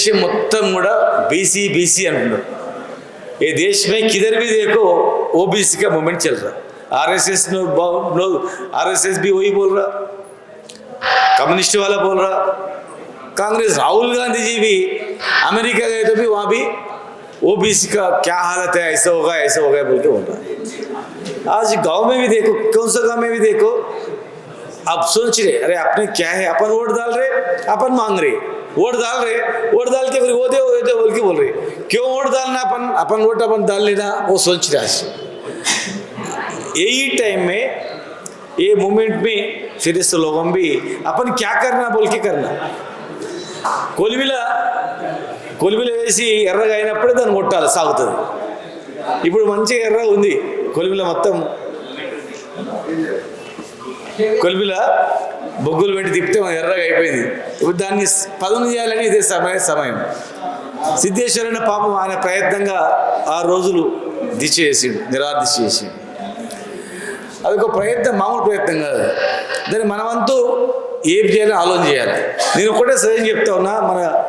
దేశం మొత్తం కూడా బీసీ బీసీ అంటున్నారు ये देश में किधर भी देखो ओबीसी का मूवमेंट चल रहा आरएसएस नो नो आरएसएस भी वही बोल रहा कम्युनिस्ट वाला बोल रहा कांग्रेस राहुल गांधी जी भी अमेरिका गए तो भी वहाँ भी ओबीसी का क्या हालत है ऐसा होगा ऐसा होगा बोल के बोल रहा है आज गांव में भी देखो कौन सा गांव में भी देखो अब सोच रहे अरे अपने क्या है अपन वोट डाल रहे अपन मांग रहे वोट डाल रहे वोट डाल के फिर वो दे वो दे बोल के बोल रहे क्यों वोट डालना अपन अपन वोट अपन डाल लेना वो सोच रहा है यही टाइम में ये मोमेंट में फिर इस लोगों भी अपन क्या करना बोल के करना కొలిమిల కొలిమిల వేసి ఎర్రగా అయినప్పుడే దాన్ని కొట్టాలి సాగుతుంది ఇప్పుడు మంచిగా ఎర్రగా ఉంది కొలిమిల మొత్తం కొలిమిల బొగ్గులు పెట్టి తిప్పితే మనం ఎర్రగా అయిపోయింది. ఇప్పుడు దాన్ని పదును చేయాలని ఇదే సమయ సమయం. సిద్ధేశ్వరుని పాపం ఆయన ప్రయత్నంగా ఆ రోజులు దిశ చేసిండు నిరాదిశ చేసిండు. అదొక ప్రయత్నం మామూలు ప్రయత్నం కాదు. దాన్ని మనమంతూ ఏం చేయాలని ఆలోచన చేయాలి. నేను ఒకటే సజెషన్ చెప్తా ఉన్నా మన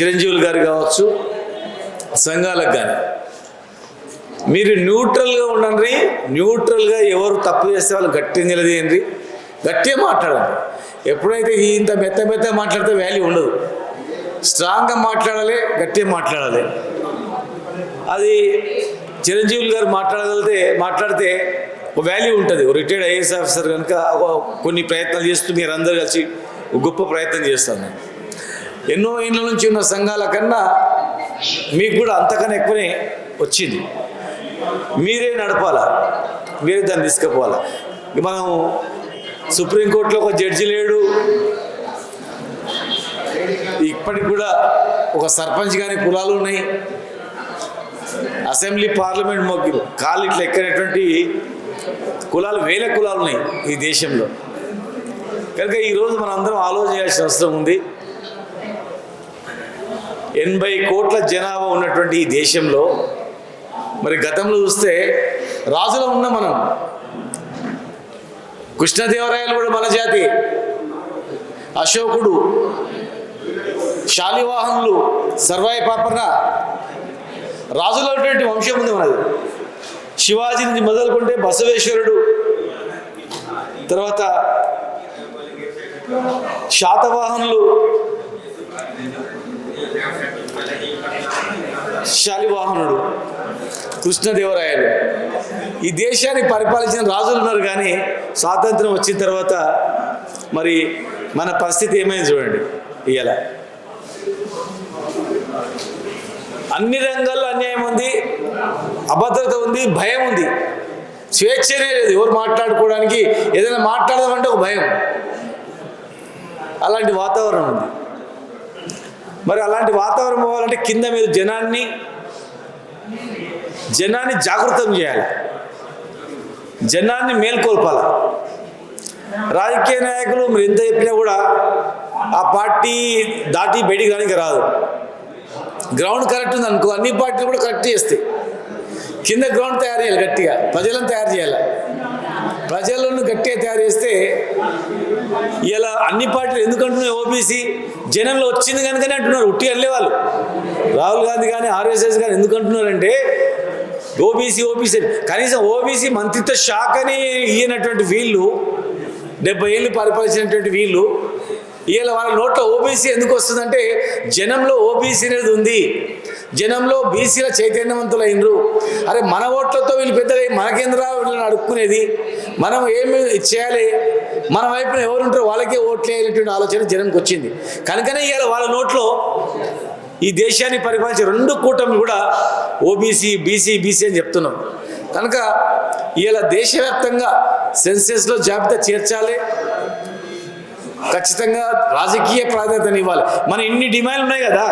చిరంజీవులు గారు కావచ్చు సంఘాలకు కానీ మీరు న్యూట్రల్గా ఉండండి న్యూట్రల్గా ఎవరు తప్పు చేస్తే వాళ్ళు గట్టి నిలదీయండి. గట్టిగా మాట్లాడాలి ఎప్పుడైతే ఇంత మెత్త మెత్త మాట్లాడితే వాల్యూ ఉండదు. స్ట్రాంగ్గా మాట్లాడాలి గట్టిగా మాట్లాడాలి. అది చిరంజీవులు గారు మాట్లాడగలిగితే మాట్లాడితే ఒక వాల్యూ ఉంటుంది. రిటైర్డ్ ఐఏఎస్ ఆఫీసర్ కనుక కొన్ని ప్రయత్నాలు చేస్తూ మీరు అందరు కలిసి గొప్ప ప్రయత్నం చేస్తాను. ఎన్నో ఏళ్ళ నుంచి ఉన్న సంఘాల కన్నా మీకు కూడా అంతకన్నా ఎక్కువనే వచ్చింది. మీరే నడపాలా? మీరే దాన్ని తీసుకుపోవాలా? మనము మనం సుప్రీంకోర్టులో ఒక జడ్జి లేడు. ఇప్పటికి కూడా ఒక సర్పంచ్ కానీ కులాలు ఉన్నాయి. అసెంబ్లీ పార్లమెంట్ మొగ్గి కాళ్ళు ఇట్లా ఎక్కినటువంటి కులాలు వేల కులాలు ఉన్నాయి ఈ దేశంలో. కనుక ఈరోజు మనం అందరం ఆలోచన చేయాల్సిన అవసరం ఉంది. ఎనభై కోట్ల జనాభా ఉన్నటువంటి ఈ దేశంలో మరి గతంలో చూస్తే రాజులో ఉన్నాం మనం. కృష్ణదేవరాయలు కూడా మన జాతి. అశోకుడు శాలివాహనులు సర్వాయి పాపన రాజులు అటువంటి వంశం ఉంది మనది. శివాజీ నుంచి మొదలుకుంటే బసవేశ్వరుడు. తర్వాత శాతవాహనులు శాలివాహనుడు కృష్ణదేవరాయలు. ఈ దేశాన్ని పరిపాలించిన రాజులు ఉన్నారు కానీ స్వాతంత్రం వచ్చిన తర్వాత మరి మన పరిస్థితి ఏమైంది చూడండి ఇవాళ అన్ని రంగాల్లో అన్యాయం ఉంది అభద్రత ఉంది భయం ఉంది. స్వేచ్ఛనే లేదు ఎవరు మాట్లాడుకోవడానికి ఏదైనా మాట్లాడదామంటే ఒక భయం. అలాంటి వాతావరణం ఉంది. మరి అలాంటి వాతావరణం పోవాలంటే కింద మీరు జనాన్ని జనాన్ని జాగృతం చేయాలి. జనాన్ని మేల్కొల్పాలి. రాజకీయ నాయకులు మీరు ఎంత చెప్పినా కూడా ఆ పార్టీ దాటి బయటికి రానికి రాదు. గ్రౌండ్ కరెక్ట్ ఉంది అనుకో అన్ని పార్టీలు కూడా కరెక్ట్ చేస్తాయి. కింద గ్రౌండ్ తయారు చేయాలి గట్టిగా ప్రజలను తయారు చేయాలి. ప్రజలను గట్టిగా తయారు చేస్తే ఇలా అన్ని పార్టీలు ఎందుకంటున్నాయి? ఓబీసీ జనంలో వచ్చింది కనుకనే అంటున్నారు ఉట్టి అల్లే వాళ్ళు. రాహుల్ గాంధీ కానీ ఆర్ఎస్ఎస్ కానీ ఎందుకంటున్నారంటే ఓబీసీ ఓబీసీ కనీసం ఓబీసీ మంత్రిత్వ శాఖని ఇయ్యనటువంటి వీళ్ళు డెబ్బై ఏళ్ళు పరిపాలించినటువంటి వీళ్ళు ఇవాళ వాళ్ళ నోట్లో ఓబీసీ ఎందుకు వస్తుందంటే జనంలో ఓబీసీ అనేది ఉంది. జనంలో బీసీల చైతన్యవంతులైనరు. అరే మన ఓట్లతో వీళ్ళు పెద్దగా మనకేంద్రా వీళ్ళని అడుక్కునేది మనం ఏమి చేయాలి? మన వైపున ఎవరుంటారో వాళ్ళకే ఓట్లే వేయాలనేటువంటి ఆలోచన జనంకి వచ్చింది. కనుకనే ఇవాళ వాళ్ళ నోట్లో ఈ దేశాన్ని పరిపాలించే రెండు కూటమి కూడా ఓబీసీ బీసీ బీసీ అని చెప్తున్నాం. కనుక ఇలా దేశవ్యాప్తంగా సెన్సెస్లో జాబితా చేర్చాలి. ఖచ్చితంగా రాజకీయ ప్రాధాన్యతను ఇవ్వాలి. మన ఇన్ని డిమాండ్లు ఉన్నాయి కదా.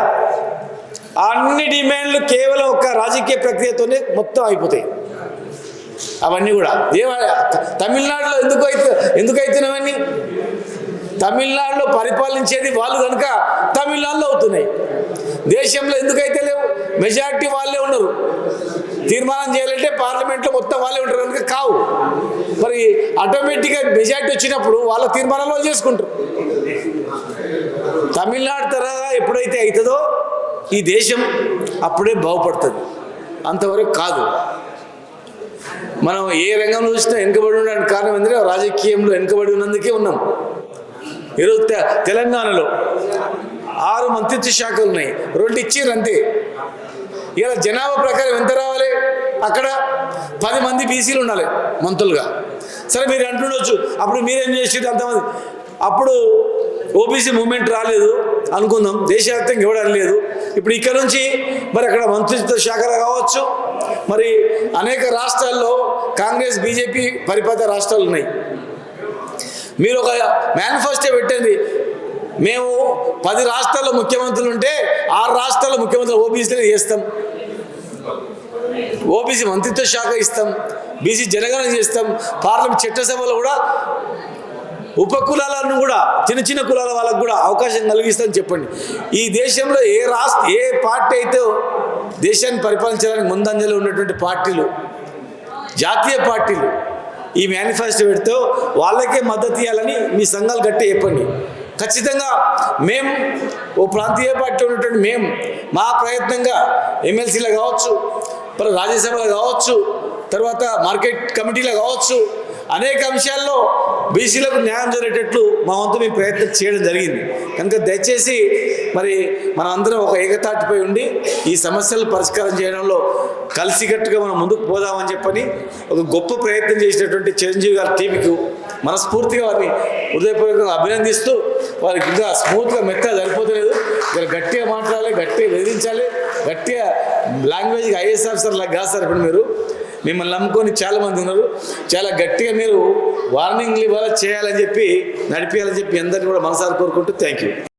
ఆ అన్ని డిమాండ్లు కేవలం ఒక రాజకీయ ప్రక్రియతోనే మొత్తం అయిపోతాయి. అవన్నీ కూడా. ఏ తమిళనాడులో ఎందుకు అయితే ఎందుకు అవుతున్నావన్నీ తమిళనాడులో పరిపాలించేది వాళ్ళు కనుక తమిళనాడులో అవుతున్నాయి. దేశంలో ఎందుకైతే లేవు? మెజారిటీ వాళ్ళే ఉన్నారు. తీర్మానం చేయాలంటే పార్లమెంట్లో మొత్తం వాళ్ళే ఉంటారు కనుక కావు. మరి ఆటోమేటిక్గా మెజార్టీ వచ్చినప్పుడు వాళ్ళ తీర్మానాలు వాళ్ళు చేసుకుంటారు. తమిళనాడు తరహా ఎప్పుడైతే అవుతుందో ఈ దేశం అప్పుడే బాగుపడుతుంది. అంతవరకు కాదు. మనం ఏ రంగంలో చూసినా వెనుకబడి ఉండడానికి కారణం ఏంటంటే రాజకీయంలో వెనుకబడి ఉన్నందుకే ఉన్నాం. ఈరోజు తె- తెలంగాణలో ఆరు మంత్రిత్వ శాఖలు ఉన్నాయి. రెండు ఇచ్చారు అంతే. ఇలా జనాభా ప్రకారం ఎంత రావాలి? అక్కడ పది మంది బీసీలు ఉండాలి మంత్రులుగా. సరే మీరు అంటుండొచ్చు అప్పుడు మీరేం చేసేది అంతమంది? అప్పుడు ఓబీసీ మూమెంట్ రాలేదు అనుకుందాం దేశవ్యాప్తంగా ఇవ్వడం లేదు ఇప్పుడు ఇక్కడ నుంచి మరి అక్కడ మంత్రిత్వ శాఖలు కావచ్చు మరి అనేక రాష్ట్రాల్లో కాంగ్రెస్ బీజేపీ పరిపాలిత రాష్ట్రాలు ఉన్నాయి. మీరు ఒక మేనిఫెస్టో పెట్టింది మేము పది రాష్ట్రాల్లో ముఖ్యమంత్రులు ఉంటే ఆరు రాష్ట్రాల్లో ముఖ్యమంత్రులు ఓబీసీలు చేస్తాం. ఓబీసీ మంత్రిత్వ శాఖ ఇస్తాం బీసీ జనగణన చేస్తాం పార్లమెంట్ చట్టసభలో కూడా ఉప కులాలను కూడా చిన్న చిన్న కులాల వాళ్ళకు కూడా అవకాశం కలిగిస్తామని చెప్పండి. ఈ దేశంలో ఏ రాష్ట్ర ఏ పార్టీ అయితే దేశాన్ని పరిపాలించడానికి ముందంజలో ఉన్నటువంటి పార్టీలు జాతీయ పార్టీలు ఈ మేనిఫెస్టో పెడితే వాళ్ళకే మద్దతు ఇవ్వాలని మీ సంఘాలు గట్టి చెప్పండి. ఖచ్చితంగా మేము ఓ ప్రాంతీయ పార్టీ ఉన్నటువంటి మేము మా ప్రయత్నంగా ఎమ్మెల్సీలో కావచ్చు రాజ్యసభలో కావచ్చు తర్వాత మార్కెట్ కమిటీలో కావచ్చు అనేక అంశాల్లో బీసీలకు న్యాయం జరిగేటట్లు మా వంతు మేము ప్రయత్నం చేయడం జరిగింది. కనుక దయచేసి మరి మనం అందరం ఒక ఏకతాటిపై ఉండి ఈ సమస్యలు పరిష్కారం చేయడంలో కలిసికట్టుగా మనం ముందుకు పోదామని చెప్పని ఒక గొప్ప ప్రయత్నం చేసినటువంటి చిరంజీవి గారి టీవీకి మనస్ఫూర్తిగా వారిని హృదయపూర్వకంగా అభినందిస్తూ వారికి ఇంకా స్మూత్గా మెత్తగా సరిపోతలేదు. ఇక్కడ గట్టిగా మాట్లాడాలి గట్టిగా వేధించాలి గట్టిగా లాంగ్వేజ్కి ఐఏఎస్ ఆఫీసర్ లాగా కాదు సార్ ఇప్పుడు మీరు. మిమ్మల్ని నమ్ముకొని చాలా మంది ఉన్నారు. చాలా గట్టిగా మీరు వార్నింగ్లు ఇవ్వాలి చేయాలని చెప్పి నడిపేయాలని చెప్పి అందరినీ కూడా మనసారి కోరుకుంటూ థ్యాంక్ యూ